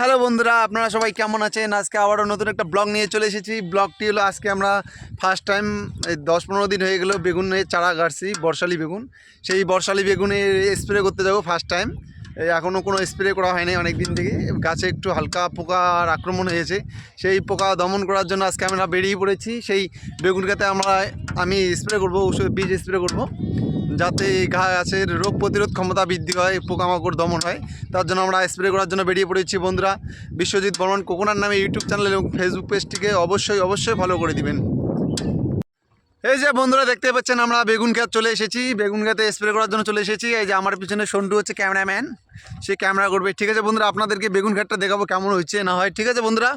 Hello বন্ধুরা, আপনারা সবাই কেমন আছেন? আজকে আবারও নতুন একটা ব্লগ নিয়ে চলে এসেছি। ব্লগটি হলো আজকে আমরা ফার্স্ট টাইম এই দশ পনেরো দিন হয়ে গেলো বেগুনের চারা গাড়ছি, বর্ষালি বেগুন। সেই বর্ষালি বেগুনে স্প্রে করতে যাব ফার্স্ট টাইম এখনও কোনো স্প্রে করা হয়নি অনেক দিন থেকে। গাছে একটু হালকা পোকার আক্রমণ হয়েছে। সেই পোকা দমন করার জন্য আজকে আমরা বেরিয়ে পড়েছি। সেই বেগুন গাতে আমরা, আমি স্প্রে করব, ওষুধ, বীজ স্প্রে করব। যাতে গাছের রোগ প্রতিরোধ ক্ষমতা বৃদ্ধি হয়, পোকামাকড় দমন হয়, তার জন্য আমরা স্প্রে করার জন্য বেরিয়ে পড়েছি বন্ধুরা। বিশ্বজিৎ বর্মন কোকোনার নামে ইউটিউব চ্যানেল এবং ফেসবুক পেজটিকে অবশ্যই অবশ্যই ফলো করে দিবেন। এই যে বন্ধুরা দেখতে পাচ্ছেন আমরা বেগুন ক্ষেত চলে এসেছি। বেগুন ক্ষেতে স্প্রে করার জন্য চলে এসেছি। এই যে আমার পিছনে সন্টু হচ্ছে ক্যামেরাম্যান সে ক্যামেরা করবে। ঠিক আছে বন্ধুরা, আপনাদেরকে বেগুন ক্ষেতটা দেখাবো কেমন হচ্ছে, না হয়। ঠিক আছে বন্ধুরা,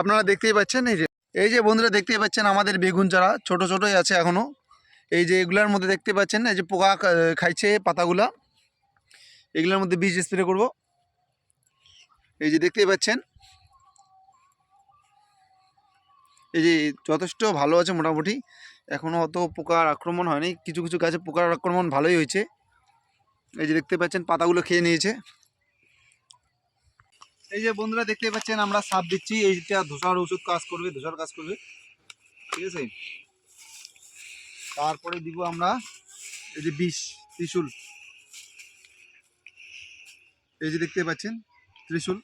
আপনারা দেখতেই পাচ্ছেন এই যে এই যে বন্ধুরা, দেখতেই পাচ্ছেন আমাদের বেগুন চারা ছোট ছোটই আছে এখনও এই যে এগুলার মধ্যে দেখতে পাচ্ছেন এই যে পোকা খাইছে পাতাগুলা, এগুলোর মধ্যে বীজ স্প্রে করব। এই যে দেখতেই পাচ্ছেন, এই যে যথেষ্ট ভালো আছে মোটামুটি এখনও অত পোকার আক্রমণ হয়নি, কিছু কিছু গাছে পোকার আক্রমণ ভালোই হয়েছে। এই যে দেখতে পাচ্ছেন, পাতাগুলো খেয়ে নিয়েছে। এই যে বন্ধুরা দেখতে পাচ্ছেন, আমরা সাপ দিচ্ছি, এইটা ধূসার ওষুধ কাজ করবে, ধূসার কাজ করবে। ঠিক আছে? তারপরে দিব আমরা এই যে বিষ ত্রিশুল এই যে দেখতে পাচ্ছেন ত্রিশুল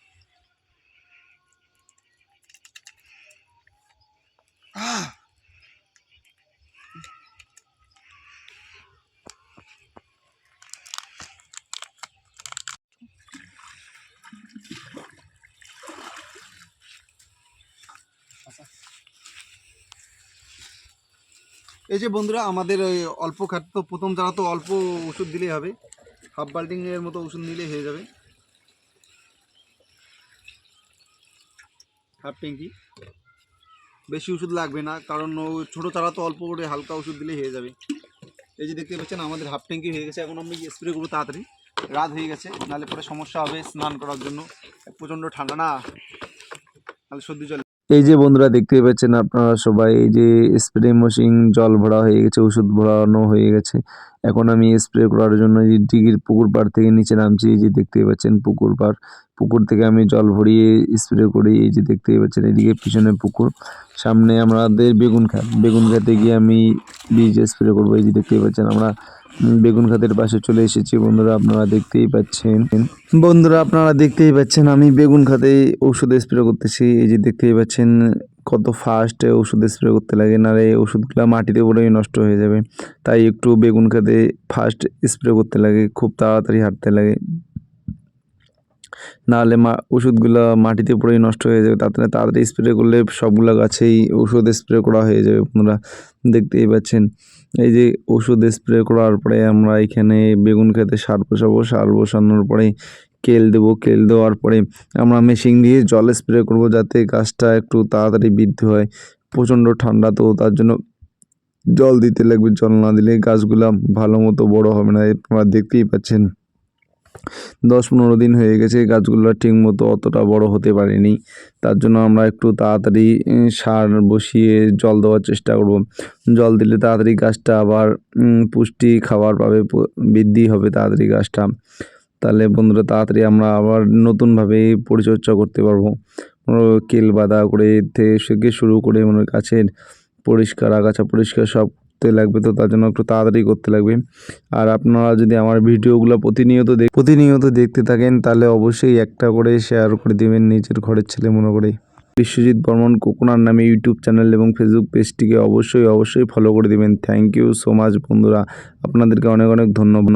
আহ! এই যে বন্ধুরা, আমাদের ওই অল্প খাট তো প্রথম যারা তো অল্প ওষুধ দিলেই হবে। হাফ বাল্টিং এর মতো ওষুধ নিলেই হয়ে যাবে। হাফ ট্যাঙ্কি। বেশি ওষুধ লাগবে না, কারণ ছোটো চারা তো অল্প করে হালকা ওষুধ দিলেই হয়ে যাবে। এই যে দেখতে পাচ্ছেন, আমাদের হাফ ট্যাঙ্কি হয়ে গেছে। এখন আমি স্প্রে করব তাড়াতাড়ি। রাত হয়ে গেছে, নাহলে পরে সমস্যা হবে স্নান করার জন্য। প্রচণ্ড ঠান্ডা না? নাহলে সর্দি জল এই যে বন্ধুরা দেখতে পাচ্ছেন আপনারা সবাই, এই যে স্প্রে মেশিন জল ভরা হয়ে গেছে, ওষুধ ভরানো হয়ে গেছে। এখন আমি স্প্রে করার জন্য এই দিঘির পুকুর পাড় থেকে নিচে নামছি, এই যে দেখতে পাচ্ছেন পুকুর পাড়। পুকুর থেকে আমি জল ভরিয়ে স্প্রে করি, এই যে দেখতে পাচ্ছেন এদিকে পিছনে পুকুর। সামনে আমাদের বেগুন খাত বেগুন খাতে গিয়ে আমি বীজ স্প্রে করব, এই যে দেখতে পাচ্ছেন আমরা বেগুন খাতের পাশে চলে এসেছি। বন্ধুরা, আপনারা দেখতেই পাচ্ছেন। বন্ধুরা, আপনারা দেখতেই পাচ্ছেন, আমি বেগুন খাতে ওষুধ স্প্রে করতেছি। এই যে দেখতেই পাচ্ছেন, কত ফাস্ট ওষুধ স্প্রে করতে লাগে, না এই ওষুধগুলো মাটিতে পড়েই নষ্ট হয়ে যাবে। তাই একটু বেগুন খাতে ফাস্ট স্প্রে করতে লাগে, খুব তাড়াতাড়ি হাঁটতে লাগে। নাহলে মা ওষুধগুলো মাটিতে পড়েই নষ্ট হয়ে যাবে। তাতে তাড়াতাড়ি স্প্রে করলে সবগুলো গাছেই ওষুধ স্প্রে করা হয়ে যাবে। আপনারা দেখতেই পাচ্ছেন। এই যে ওষুধ স্প্রে করার পরে আমরা এখানে বেগুন খেতে সার বসাবো। সার বসানোর পরে কেল দেবো। কেল দেওয়ার পরে আমরা মেশিন দিয়ে জল স্প্রে করব যাতে গাছটা একটু তাড়াতাড়ি বৃদ্ধি হয়। প্রচণ্ড ঠান্ডা তো তার জন্য জল দিতে লাগবে। জল না দিলে গাছগুলা ভালো মতো বড় হবে না। আপনারা দেখতেই পাচ্ছেন। দশ পনেরো দিন হয়ে গেছে গাছগুলো ঠিক মতো অতটা বড় হতে পারেনি। তার জন্য আমরা একটু তাড়াতাড়ি সার বসিয়ে জল দেওয়ার চেষ্টা করব। জল দিলে তাড়াতাড়ি গাছটা আবার পুষ্টি খাবার পাবে বৃদ্ধি হবে তাড়াতাড়ি গাছটা। তাহলে বন্ধুরা, তাড়াতাড়ি আমরা আবার নতুনভাবে পরিচর্যা করতে পারব। কেল বাঁধা করে থেকে শুরু করে মানে গাছের পরিষ্কার, আগাছা পরিষ্কার সব করতে লাগবে, তো তার জন্য একটু তাড়াতাড়ি করতে লাগবে। আর আপনারা যদি আমার ভিডিওগুলো প্রতিনিয়ত প্রতিনিয়ত দেখতে থাকেন, তাহলে অবশ্যই একটা করে শেয়ার করে দেবেন নিজের ঘরের ছেলে, মনে করে। বিশ্বজিৎ বর্মন, কোকোনার নামে ইউটিউব চ্যানেল এবং ফেসবুক পেজটিকে অবশ্যই অবশ্যই ফলো করে দেবেন। থ্যাংক ইউ সো মাচ বন্ধুরা। আপনাদেরকে অনেক অনেক ধন্যবাদ।